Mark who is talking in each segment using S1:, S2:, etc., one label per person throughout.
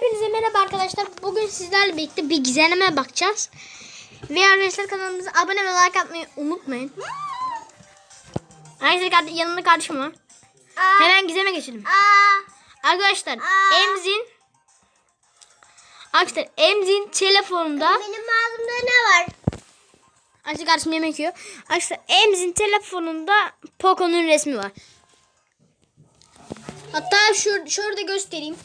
S1: Hepinize merhaba arkadaşlar. Bugün sizlerle birlikte bir gizememe bakacağız. Ve arkadaşlar kanalımıza abone ve like atmayı unutmayın. Arkadaşlar yanımda kardeşim var. Hemen gizeme geçelim. Arkadaşlar Emzin Arkadaşlar Emzin telefonunda
S2: Benim ağzımda ne var?
S1: Arkadaşlar kardeşim yemek yiyor. Arkadaşlar Emzin telefonunda Poco'nun resmi var. Hatta şur şurada göstereyim.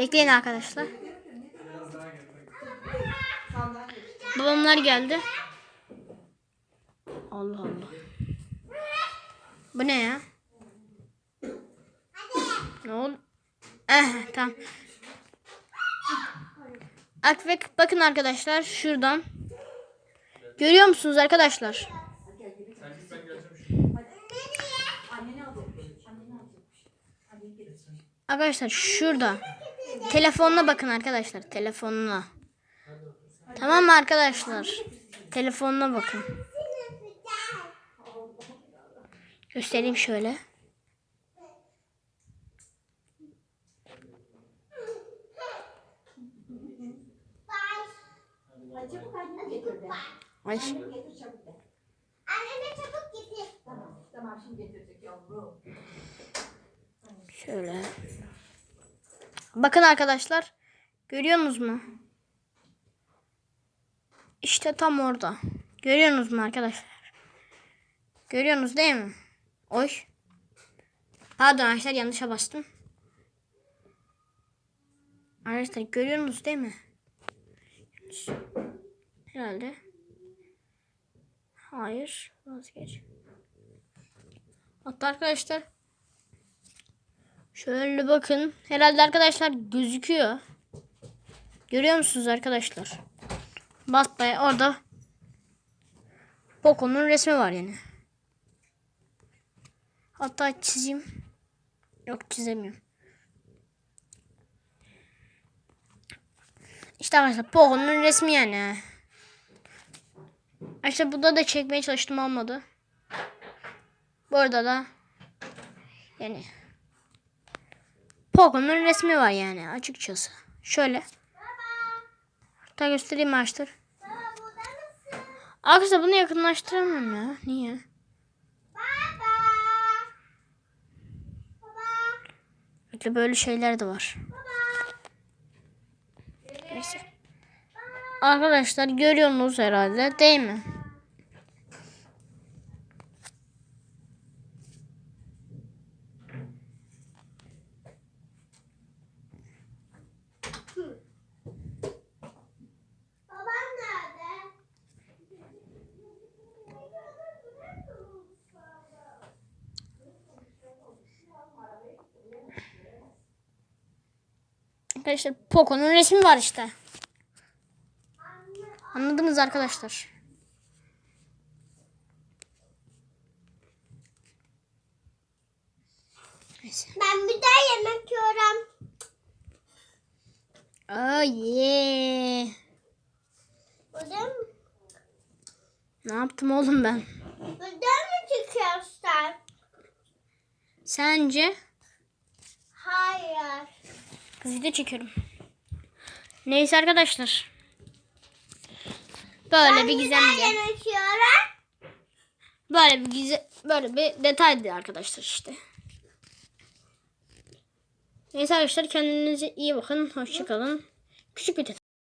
S1: Bekleyin arkadaşlar. Babamlar geldi. Allah Allah. Bu ne ya? Ne oldu? Eh, tamam. Akvek bakın arkadaşlar şuradan. Görüyor musunuz arkadaşlar? Arkadaşlar şurada. Telefonuna bakın arkadaşlar. Telefonuna. Tamam mı arkadaşlar? Telefonuna bakın. Göstereyim şöyle. Ay. Şöyle. Bakın arkadaşlar. Görüyorsunuz mu? İşte tam orada. Görüyorsunuz mu arkadaşlar? Görüyorsunuz değil mi? Oy. Pardon arkadaşlar yanlışa bastım. Arkadaşlar görüyorsunuz değil mi? Herhalde. Hayır. Vazgeç. Hatta arkadaşlar Şöyle bakın. Herhalde arkadaşlar gözüküyor. Görüyor musunuz arkadaşlar? Basbaya orada Poco'nun resmi var yani. Hatta çizeyim. Yok çizemiyorum. İşte arkadaşlar Poco'nun resmi yani. İşte burada da çekmeye çalıştım olmadı. Burada da yani Poco'nun resmi var yani açıkçası. Şöyle. Hatta göstereyim açtır. Arkadaşlar bunu yakınlaştıramıyorum ya. Niye?
S2: Baba.
S1: Böyle şeyler de var. Neyse. Arkadaşlar görüyorsunuz herhalde değil mi? Arkadaşlar Poco'nun resmi var işte. Anladınız arkadaşlar. Neyse.
S2: Ben bir daha yemek yiyorum.
S1: Oh yeah.
S2: Burada mı?
S1: Ne yaptım oğlum ben?
S2: Burada mı çıkıyorsun?
S1: Sence?
S2: Hayır.
S1: Kız video çekiyorum. Neyse arkadaşlar. Böyle
S2: Ben
S1: bir gizemdi. Böyle bir gize böyle bir detaydı arkadaşlar işte. Neyse arkadaşlar kendinize iyi bakın. Hoşçakalın. Küçük bir detay.